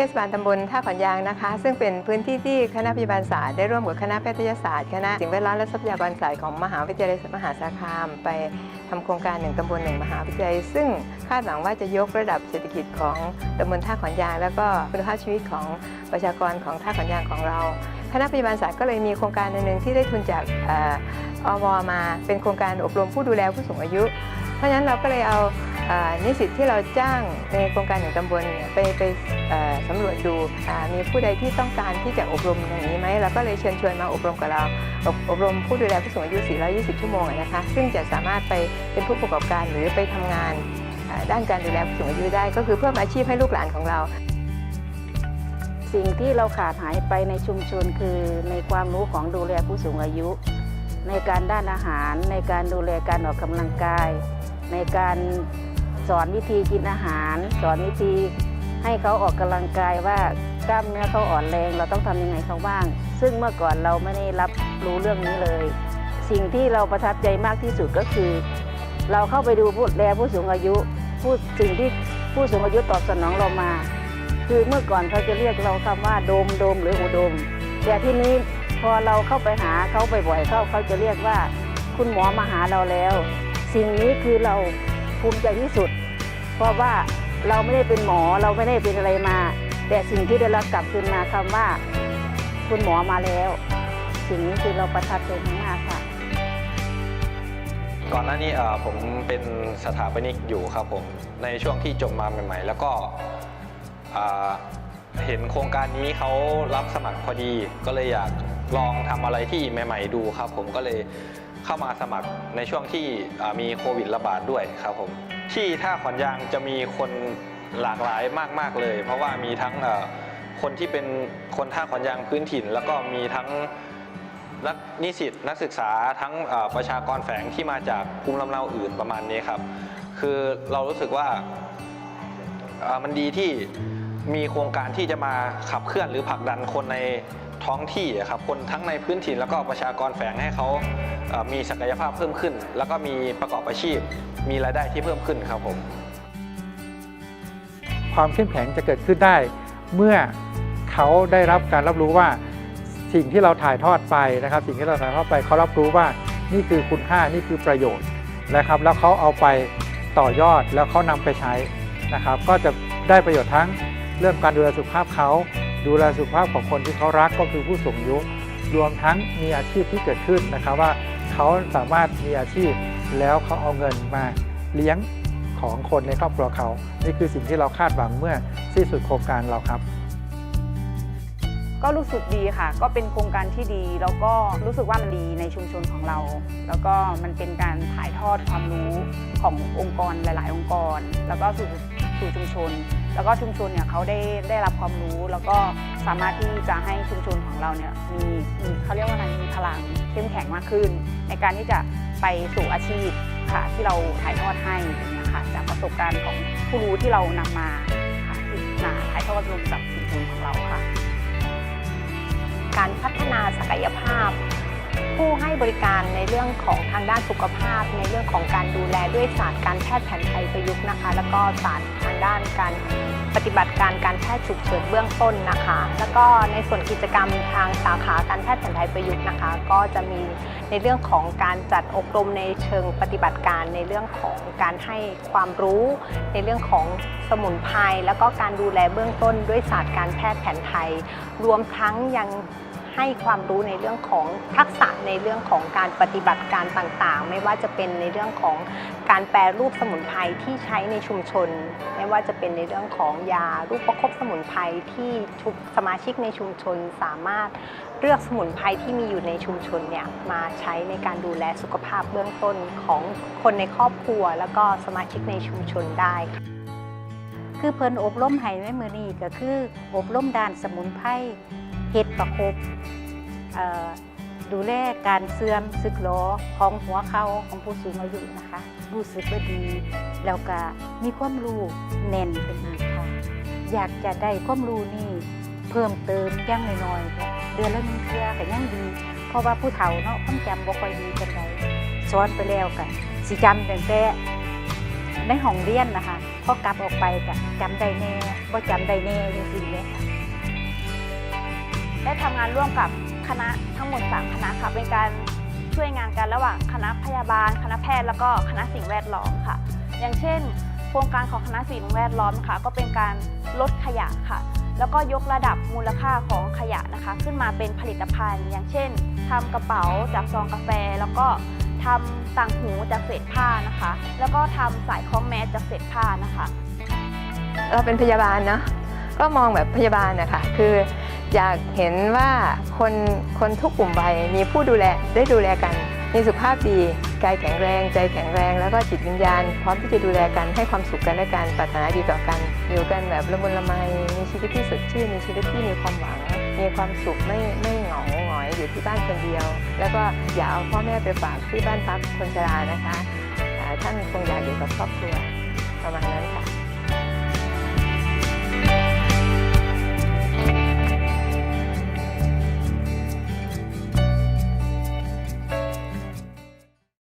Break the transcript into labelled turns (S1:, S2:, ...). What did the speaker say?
S1: เทศบาลตำบลท่าขอนยางนะคะ ซึ่งเป็นพื้นที่ที่คณะพยาบาลศาสตร์ได้ร่วมกับคณะแพทยศาสตร์คณะสิ่งแวดล้อมและทรัพยากรศาสตร์ของมหาวิทยาลัยมหาสารคาม ไปทำโครงการหนึ่งตำบลหนึ่งมหาวิทยาลัย ซึ่งคาดหวังว่าจะยกระดับเศรษฐกิจของตำบลท่าขอนยาง แล้วก็คุณภาพชีวิตของประชากรของท่าขอนยางของเรา คณะพยาบาลศาสตร์ก็เลยมีโครงการหนึ่งที่ได้ทุนจากอวมา เป็นโครงการอบรมผู้ดูแลผู้สูงอายุ เพราะฉะนั้นเราก็เลยเอา นิสิตที่เราจ้างในโครงการหนึ่งตำบลเนี่ยไปไปสำรวจดูมีผู้ใดที่ต้องการที่จะอบรมอย่างนี้ไหมเราก็เลยเชิญชวนมาอบรมกับเราอบอบรมผู้ดูแลผู้สูงอายุ 420 ชั่วโมงนะคะซึ่งจะสามารถไปเป็นผู้ประกอบการหรือไปทำงานด้านการดูแลผู้สูงอายุได้ ก็คือเพิ่มอาชีพให้ลูกหลานของเรา
S2: สิ่งที่เราขาดหายไปในชุมชนคือในความรู้ของดูแลผู้สูงอายุ ในการด้านอาหาร ในการดูแลการออกกำลังกาย ในการ สอนวิธีกินอาหาร สอนวิธีให้เขาออกกำลังกายว่ากล้ามเนื้อเขาอ่อนแรง เราต้องทำยังไงเขาบ้าง ซึ่งเมื่อก่อนเราไม่ได้รับรู้เรื่องนี้เลย สิ่งที่เราประทับใจมากที่สุดก็คือ เราเข้าไปดูผู้แลผู้สูงอายุผู้สิ่งที่ผู้สูงอายุตอบสนองเรามา คือเมื่อก่อนเขาจะเรียกเราคำว่าโดมโดมหรืออุดม แต่ที่นี้พอเราเข้าไปหาเขาบ่อยๆเขาเขาจะเรียกว่า คุณหมอมาหาเราแล้ว สิ่งนี้คือเรา ภูมิใจที่สุด เพราะว่าเราไม่ได้เป็นหมอเราไม่ได้เป็นอะไรมา แต่สิ่งที่ได้รับกลับคืนมาคำว่า คุณหมอมาแล้ว สิ่งนี้คือเราประทับใจมากค่ะ
S3: ก่อนหน้านี้ผมเป็นสถาปนิกอยู่ครับผมในช่วงที่จบมาใหม่ๆ แล้วก็เห็นโครงการนี้เขารับสมัครพอดี ก็เลยอยากลองทำอะไรที่ใหม่ ๆ ดูครับ ผมก็เลย เข้ามาสมัครในช่วงที่มีโควิดระบาดด้วยครับผมที่ท่าขอนยางจะมีคนหลากหลายมาก ๆเลย เพราะว่ามีทั้งคนที่เป็นคนท่าขอนยางพื้นถิ่น แล้วก็มีทั้งนักนิสิตนักศึกษาทั้งประชากรแฝงที่มาจากภูมิลำเนาอื่นประมาณนี้ครับ คือเรารู้สึกว่ามันดีที่มีโครงการที่จะมาขับเคลื่อนหรือผลักดันคนใน ท้องที่อะครับคนทั้งในพื้นถิ่นแล้วก็ประชากรแฝงให้เขามีศักยภาพเพิ่มขึ้น แล้วก็มีประกอบอาชีพ มีรายได้ที่เพิ่มขึ้นครับผม
S4: ความเข้มแข็งจะเกิดขึ้นได้ เมื่อเขาได้รับการรับรู้ว่าสิ่งที่เราถ่ายทอดไปนะครับ สิ่งที่เราถ่ายทอดไปเขารับรู้ว่านี่คือคุณค่านี่คือประโยชน์นะครับ แล้วเขาเอาไปต่อยอดแล้วเขานำไปใช้นะครับ ก็จะได้ประโยชน์ทั้งเรื่องการดูแลสุขภาพเขา ดูแลสุขภาพของคนที่เขารักก็คือผู้สูงอายุรวมทั้งมีอาชีพที่เกิดขึ้นนะครับว่าเขาสามารถมีอาชีพแล้วเขาเอาเงินมาเลี้ยงของคนในครอบครัวเขา นี่คือสิ่งที่เราคาดหวังเมื่อสิ้นสุดโครงการเราครับ
S5: ก็รู้สึกดีค่ะ ก็เป็นโครงการที่ดี แล้วก็รู้สึกว่ามันดีในชุมชนของเรา แล้วก็มันเป็นการถ่ายทอดความรู้ขององค์กรหลาย ๆ องค์กร แล้วก็สู่สู่ชุมชนแล้วก็ชุมชนเนี่ยเขาได้ได้รับความรู้แล้วก็สามารถที่จะให้ชุมชนของเราเนี่ยมีมีเขาเรียกว่าอะไรมีพลังเข้มแข็งมากขึ้น ในการที่จะไปสู่อาชีพค่ะที่เราถ่ายทอดให้เงี้ยค่ะจากประสบการณ์ของผู้รู้ที่เรานำมาค่ะที่มาถ่ายทอดรวมกับชุมชนของเราค่ะ
S6: การพัฒนาศักยภาพ ผู้ให้บริการในเรื่องของทางด้านสุขภาพ ในเรื่องของการดูแลด้วยศาสตร์การแพทย์แผนไทยประยุกต์นะคะ แล้วก็ศาสตร์ทางด้านการปฏิบัติการการแพทย์ฉุกเฉินเบื้องต้นนะคะ แล้วก็ในส่วนกิจกรรมทางสาขาการแพทย์แผนไทยประยุกต์นะคะ ก็จะมีในเรื่องของการจัดอบรมในเชิงปฏิบัติการในเรื่องของการให้ความรู้ ในเรื่องของสมุนไพรแล้วก็การดูแลเบื้องต้นด้วยศาสตร์การแพทย์แผนไทย รวมทั้งยัง ให้ความรู้ในเรื่องของทักษะในเรื่องของการปฏิบัติการต่างๆ ไม่ว่าจะเป็นในเรื่องของการแปรรูปสมุนไพรที่ใช้ในชุมชน ไม่ว่าจะเป็นในเรื่องของยารูปประคบสมุนไพรที่ทุสมาชิกในชุมชนสามารถเลือกสมุนไพรที่มีอยู่ในชุมชนเนี่ยมาใช้ในการดูแลสุขภาพเบื้องต้นของคนในครอบครัว แล้วก็สมาชิกในชุมชนได้ค่ะ
S2: คือเพิ่นอบรมให้ในมือนี้ก็คืออบรมด้านสมุนไพร เฮ็ดประคบดูแลการเสื่อมสึกหรอของหัวเข่าของผู้สูงอายุนะคะ รู้สึกว่าดี แล้วก็มีความรู้แน่นขึ้นมาค่ะ อยากจะได้ความรู้นี่เพิ่มเติมอยังน้อยๆ เดือนละหนึ่งเทื่อก็ยังดี เพราะว่าผู้เฒ่าเนาะความจำบ่ค่อยดีกันไดสอนไปแล้วก็สิจำแต่แต่ในห้องเรียนนะคะพอกลับออกไปก็จำได้แน่ก็จำได้แน่จริงๆเลยค่ะ
S7: ได้ทำงานร่วมกับคณะทั้งหมด3คณะค่ะเป็นการช่วยงานกันระหว่างคณะพยาบาล คณะแพทย์แล้วก็คณะสิ่งแวดล้อมค่ะ อย่างเช่น โครงการของคณะสิ่งแวดล้อมค่ะ ก็เป็นการลดขยะค่ะ แล้วก็ยกระดับมูลค่าของขยะนะคะ ขึ้นมาเป็นผลิตภัณฑ์ อย่างเช่นทำกระเป๋าจากซองกาแฟ แล้วก็ทำต่างหูจากเศษผ้านะคะ แล้วก็ทำสายคล้องแมสจากเศษผ้านะคะ
S1: เราเป็นพยาบาลเนาะก็มองแบบพยาบาลนะคะคือ อยากเห็นว่าคนคนทุกกลุ่มวัยมีผู้ดูแลได้ดูแลกัน มีสุขภาพดีกายแข็งแรง ใจแข็งแรง แล้วก็จิตวิญญาณ พร้อมที่จะดูแลกันให้ความสุขกันและกันปรารถนาดีต่อกัน อยู่กันแบบละมุนละไมมีชีวิตที่สดชื่นมีชีวิตที่มีความหวัง มีความสุขไม่ไม่เหงาหงอยอยู่ที่บ้านคนเดียว แล้วก็อย่าเอาพ่อแม่ไปฝากที่บ้านพักคนชรานะคะท่านคงอยากอยู่กับครอบครัว